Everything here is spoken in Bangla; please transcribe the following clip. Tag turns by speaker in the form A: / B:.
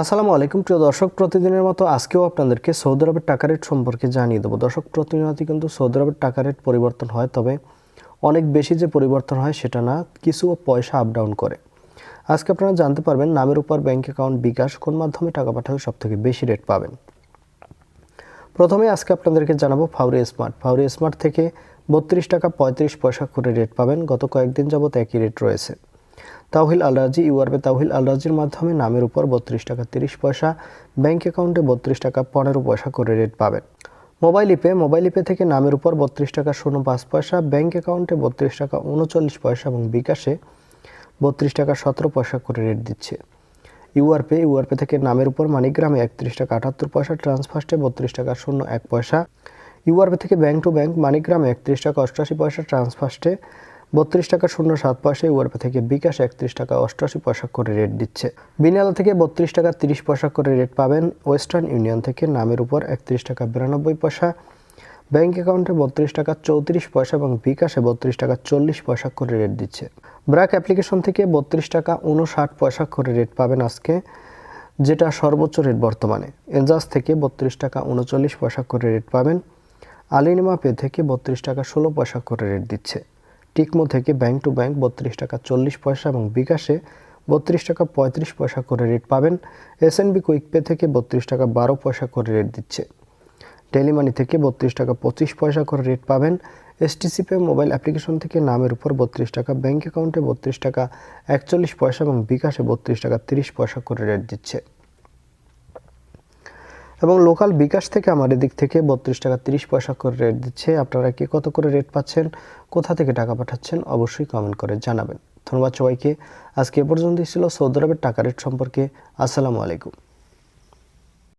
A: আসসালামু আলাইকুম, প্রিয় দর্শক, প্রতিদিনের মতো আজকেও আপনাদেরকে সৌদি আরবের টাকা রেট সম্পর্কে জানিয়ে দেবো। দর্শক প্রতিনিয়ত কিন্তু সৌদি আরবের টাকা রেট পরিবর্তন হয়, তবে অনেক বেশি যে পরিবর্তন হয় সেটা না, কিছু পয়সা আপ ডাউন করে। আজকে আপনারা জানতে পারবেন, নামের উপর ব্যাংক অ্যাকাউন্ট বিকাশ কোন মাধ্যমে টাকা পাঠালে সবথেকে বেশি রেট পাবেন। প্রথমে আজকে আপনাদেরকে জানাব ফাউরি স্মার্ট ফাউরি স্মার্ট থেকে বত্রিশ টাকা পঁয়ত্রিশ পয়সা করে রেট পাবেন। গত কয়েকদিন যাবত একই রেট রয়েছে। তাওহিল আলরাজি ইউআরবে তাওহিল আলরাজির মাধ্যমে নামের উপর বত্রিশ টাকা তিরিশ পয়সা, ব্যাংক অ্যাকাউন্টে বত্রিশ টাকা পনেরো পয়সা করে রেট পাবেন। মোবাইল ইপে মোবাইল ইপে থেকে নামের উপর বত্রিশ টাকা শূন্য পাঁচ পয়সা, ব্যাংক অ্যাকাউন্টে বত্রিশ টাকা উনচল্লিশ পয়সা এবং বিকাশে বত্রিশ টাকা সতেরো পয়সা করে রেট দিচ্ছে। ইউআরপে ইউআরপে থেকে নামের উপর মানিগ্রামে একত্রিশ টাকা আটাত্তর পয়সা, ট্রান্সফার্স্টে বত্রিশ টাকা শূন্য এক পয়সা। ইউআরপে থেকে ব্যাংক টু ব্যাংক মানিগ্রামে একত্রিশ টাকা অষ্টআশি পয়সা, ট্রান্সফার্স্টে বত্রিশ টাকা শূন্য সাত পয়সা ইউআরপে থেকে বিকাশ একত্রিশ টাকা অষ্টআশি পয়সা করে রেট দিচ্ছে। বিনালা থেকে বত্রিশ টাকা তিরিশ পয়সা করে রেট পাবেন ওয়েস্টার্ন ইউনিয়ন থেকে নামের উপর একত্রিশ টাকা বিরানব্বই পয়সা। ব্যাংক অ্যাকাউন্টে বত্রিশ টাকা চৌত্রিশ পয়সা এবং বিকাশে বত্রিশ টাকা চল্লিশ পয়সা করে রেট দিচ্ছে। ব্র্যাক অ্যাপ্লিকেশন থেকে বত্রিশ টাকা উনষাট পয়সা করে রেট পাবেন আজকে, যেটা সর্বোচ্চ রেট বর্তমানে। এনজাস থেকে বত্রিশ টাকা উনচল্লিশ পয়সা করে রেট পাবেন। আলিনিমা পে থেকে বত্রিশ টাকা ষোলো পয়সা করে রেট দিচ্ছে। টিকমো থেকে ব্যাংক টু ব্যাংক বত্রিশ টাকা চল্লিশ পয়সা এবং বিকাশে বত্রিশ টাকা পঁয়ত্রিশ পয়সা করে রেট পাবেন। এসএনবি কুইক পে থেকে বত্রিশ টাকা বারো পয়সা করে রেট দিচ্ছে। টেলিমানি থেকে বত্রিশ টাকা পঁচিশ পয়সা করে রেট পাবেন। এসটিসি পে মোবাইল অ্যাপ্লিকেশন থেকে নামের উপর বত্রিশ টাকা ব্যাঙ্ক অ্যাকাউন্টে বত্রিশ টাকা একচল্লিশ পয়সা এবং বিকাশে বত্রিশ টাকা তিরিশ পয়সা করে রেট দিচ্ছে। এবং লোকাল বিকাশ থেকে আমার এদিক থেকে বত্রিশ টাকা তিরিশ পয়সা করে রেট দিচ্ছে। আপনারা কি কত করে রেট পাচ্ছেন, কোথা থেকে টাকা পাঠাচ্ছেন অবশ্যই কমেন্ট করে জানাবেন। ধন্যবাদ সবাইকে। আজকে এ পর্যন্তই ছিল সৌদি আরবের টাকা রেট সম্পর্কে। আসসালামু আলাইকুম।